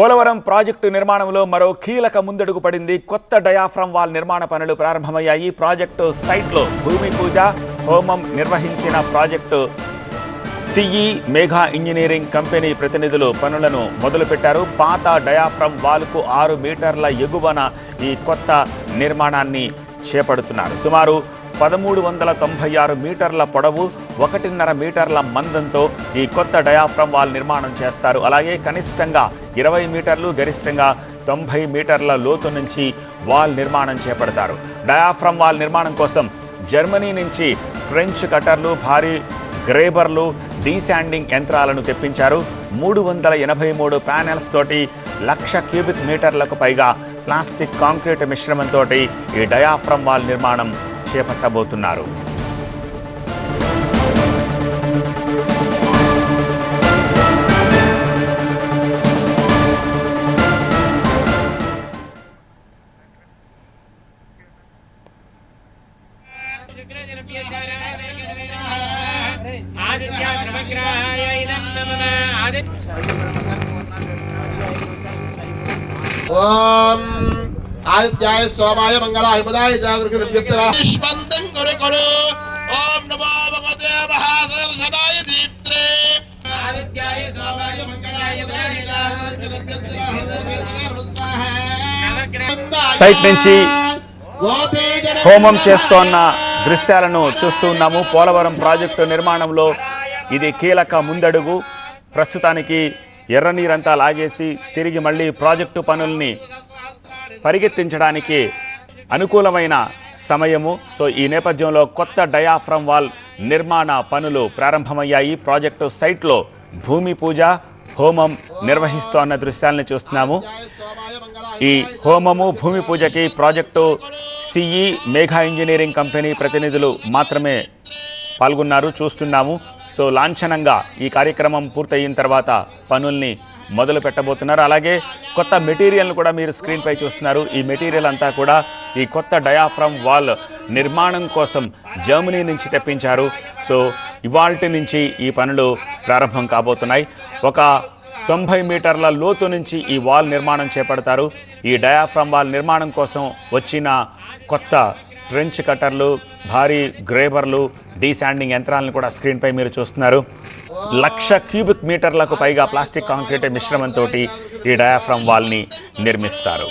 Polavaram project నిర్మాణంలో మరో కీలక ముందడుగు పడింది. కొత్త డయాఫ్రమ్ వాల్ నిర్మాణ పనులు ప్రారంభమయ్యాయి. ప్రాజెక్టు సైట్లో భూమి పూజ హోమం నిర్వహించిన project CE Megha engineering company ప్రతినిధులు పనులను మొదలుపెట్టారు. పాత డయాఫ్రమ్ వాల్కు ఆరు మీటర్ల ఎగువన ఈ కొత్త నిర్మాణాన్ని చేపడుతున్నారు. సుమారు పదమూడు వందల తొంభై ఆరు మీటర్ల పొడవు ఒకటిన్నర మీటర్ల మందంతో ఈ కొత్త డయాఫ్రమ్ వాల్ నిర్మాణం చేస్తారు. అలాగే కనిష్టంగా ఇరవై మీటర్లు గరిష్టంగా తొంభై మీటర్ల లోతు నుంచి వాల్ నిర్మాణం చేపడతారు. డయాఫ్రమ్ వాల్ నిర్మాణం కోసం జర్మనీ నుంచి ఫ్రెంచ్ కటర్లు భారీ గ్రేబర్లు డీశాండింగ్ యంత్రాలను తెప్పించారు. మూడు వందల ఎనభై మూడు ప్యానెల్స్ తోటి లక్ష క్యూబిక్ మీటర్లకు పైగా ప్లాస్టిక్ కాంక్రీట్ మిశ్రమంతో ఈ డయాఫ్రమ్ వాల్ నిర్మాణం చేపట్టబోతున్నారు ఓం ఆదిత్యాయ సోమాయ మంగళాయ బుధాయ విశ్వంతం కురు కురు ఓం నమో భగవతే మహాసర్షదాయ దీప్త్రే ఆదిత్యాయ సోమాయ మంగళాయ బుధాయ జాగృతిర్వ్యస్తర సైట్ నుంచి హోమం చేస్తోన్న దృశ్యాలను చూస్తూ ఉన్నాము పోలవరం ప్రాజెక్టు నిర్మాణంలో ఇది కీలక ముందడుగు. ప్రస్తుతానికి ఎర్ర నీరంతా లాగేసి తిరిగి మళ్ళీ ప్రాజెక్టు పనుల్ని పరిగెత్తించడానికి అనుకూలమైన సమయము. సో ఈ నేపథ్యంలో కొత్త డయాఫ్రమ్ వాల్ నిర్మాణ పనులు ప్రారంభమయ్యాయి. ప్రాజెక్టు సైట్లో భూమి పూజ హోమం నిర్వహిస్తోన్న దృశ్యాలను చూస్తున్నాము. ఈ హోమము భూమి పూజకి project CE Megha engineering company ప్రతినిధులు మాత్రమే పాల్గొన్నారు చూస్తున్నాము. సో లాంఛనంగా ఈ కార్యక్రమం పూర్తయిన తర్వాత పనుల్ని మొదలు పెట్టబోతున్నారు. అలాగే కొత్త మెటీరియల్ను కూడా మీరు స్క్రీన్పై చూస్తున్నారు. ఈ మెటీరియల్ అంతా కూడా ఈ కొత్త డయాఫ్రమ్ వాల్ నిర్మాణం కోసం జర్మనీ నుంచి తెప్పించారు. సో ఇవాల్టి నుంచి ఈ పనులు ప్రారంభం కాబోతున్నాయి. ఒక తొంభై మీటర్ల లోతు నుంచి ఈ వాల్ నిర్మాణం చేపడతారు. ఈ డయాఫ్రమ్ వాల్ నిర్మాణం కోసం వచ్చిన కొత్త ట్రెంచ్ కట్టర్లు భారీ గ్రేబర్లు డీశాండింగ్ యంత్రాలను కూడా స్క్రీన్పై మీరు చూస్తున్నారు. లక్ష క్యూబిక్ మీటర్లకు పైగా ప్లాస్టిక్ కాంక్రీట్ మిశ్రమంతో ఈ డయాఫ్రమ్ వాల్ని నిర్మిస్తారు.